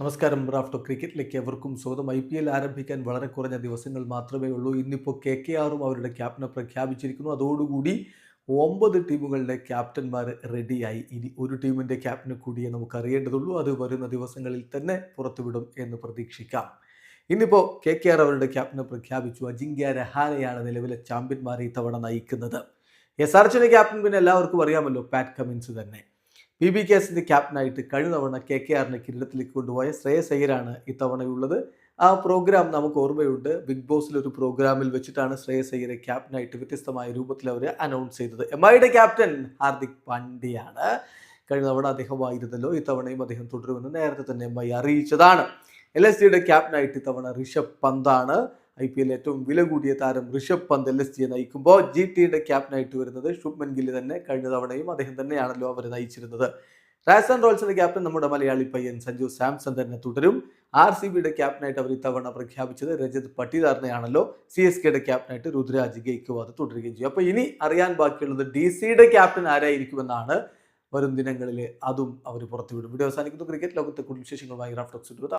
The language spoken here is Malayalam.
നമസ്കാരം. റാഫ്റ്റോ ക്രിക്കറ്റിലേക്ക് എവർക്കും സ്വന്തം ഐ പി എൽ ആരംഭിക്കാൻ വളരെ കുറഞ്ഞ ദിവസങ്ങൾ മാത്രമേ ഉള്ളൂ. ഇന്നിപ്പോൾ കെ കെ ആറും അവരുടെ ക്യാപ്റ്റനെ പ്രഖ്യാപിച്ചിരിക്കുന്നു. അതോടുകൂടി ഒമ്പത് ടീമുകളുടെ ക്യാപ്റ്റന്മാർ റെഡിയായി. ഇനി ഒരു ടീമിന്റെ ക്യാപ്റ്റനെ കൂടിയേ നമുക്ക് അറിയേണ്ടതുള്ളൂ അത് വരുന്ന ദിവസങ്ങളിൽ തന്നെ പുറത്തുവിടും എന്ന് പ്രതീക്ഷിക്കാം. ഇന്നിപ്പോൾ കെ കെ ആർ അവരുടെ ക്യാപ്റ്റനെ പ്രഖ്യാപിച്ചു. അജിങ്ക്യ രഹാനെയാണ് നിലവിലെ ചാമ്പ്യന്മാരെ ഇത്തവണ നയിക്കുന്നത്. എസ് ആർ ക്യാപ്റ്റൻ പിന്നെ എല്ലാവർക്കും അറിയാമല്ലോ. പാറ്റ് കമിൻസ് തന്നെ. പി ബി കേസിന്റെ ക്യാപ്റ്റനായിട്ട് കഴിഞ്ഞ തവണ കെ കെ ആറിനെ കിരീടത്തിലേക്ക് കൊണ്ടുപോയ ശ്രേയസ് അയ്യരാണ് ഇത്തവണയുള്ളത്. ആ പ്രോഗ്രാം നമുക്ക് ഓർമ്മയുണ്ട്. ബിഗ് ബോസിൽ ഒരു പ്രോഗ്രാമിൽ വെച്ചിട്ടാണ് ശ്രേയസ് അയ്യരെ ക്യാപ്റ്റനായിട്ട് വ്യത്യസ്തമായ രൂപത്തിൽ അവർ അനൗൺസ് ചെയ്തത്. എം ഐയുടെ ക്യാപ്റ്റൻ ഹാർദിക് പാണ്ഡ്യയാണ്. കഴിഞ്ഞ തവണ അദ്ദേഹമായിരുന്നല്ലോ. ഇത്തവണയും അദ്ദേഹം തുടരുമെന്ന് നേരത്തെ തന്നെ എം ഐ അറിയിച്ചതാണ്. എൽ എസ് സിയുടെ ക്യാപ്റ്റനായിട്ട് ഇത്തവണ ഋഷഭ് പന്താണ്. ഐ പി എൽ ഏറ്റവും വില കൂടിയ താരം ഋഷഭ് പന്ത് എൽ എസ് ജിയെ നയിക്കുമ്പോൾ ജി ടിയുടെ ക്യാപ്റ്റനായിട്ട് വരുന്നത് ശുഭ്മൻ ഗില്ലി തന്നെ. കഴിഞ്ഞ തവണയും അദ്ദേഹം തന്നെയാണല്ലോ അവരെ നയിച്ചിരുന്നത്. രാജസ്ഥാൻ റോയൽസിന്റെ ക്യാപ്റ്റൻ നമ്മുടെ മലയാളി പയ്യൻ സഞ്ജു സാംസൺ തന്നെ തുടരും. ആർ സി ബിയുടെ ക്യാപ്റ്റനായിട്ട് അവർ ഇത്തവണ പ്രഖ്യാപിച്ചത് രജത് പട്ടിദാറിനെയാണല്ലോ. സി എസ് കെയുടെ ക്യാപ്റ്റനായിട്ട് രുദ്രാജ് ഗെയ്ക്വാദ് തുടരുകയും ചെയ്യും. അപ്പോൾ ഇനി അറിയാൻ ബാക്കിയുള്ളത് ഡി സിയുടെ ക്യാപ്റ്റൻ ആരായിരിക്കുമെന്നാണ് വരും ദിനങ്ങളിൽ അതും അവർ പുറത്തുവിടും. വീഡിയോ അവസാനിക്കുന്നു. ക്രിക്കറ്റ് ലോകത്തെ കൂടുതൽ വിശേഷങ്ങളുമായി റാഫ്റ്റോക്സ്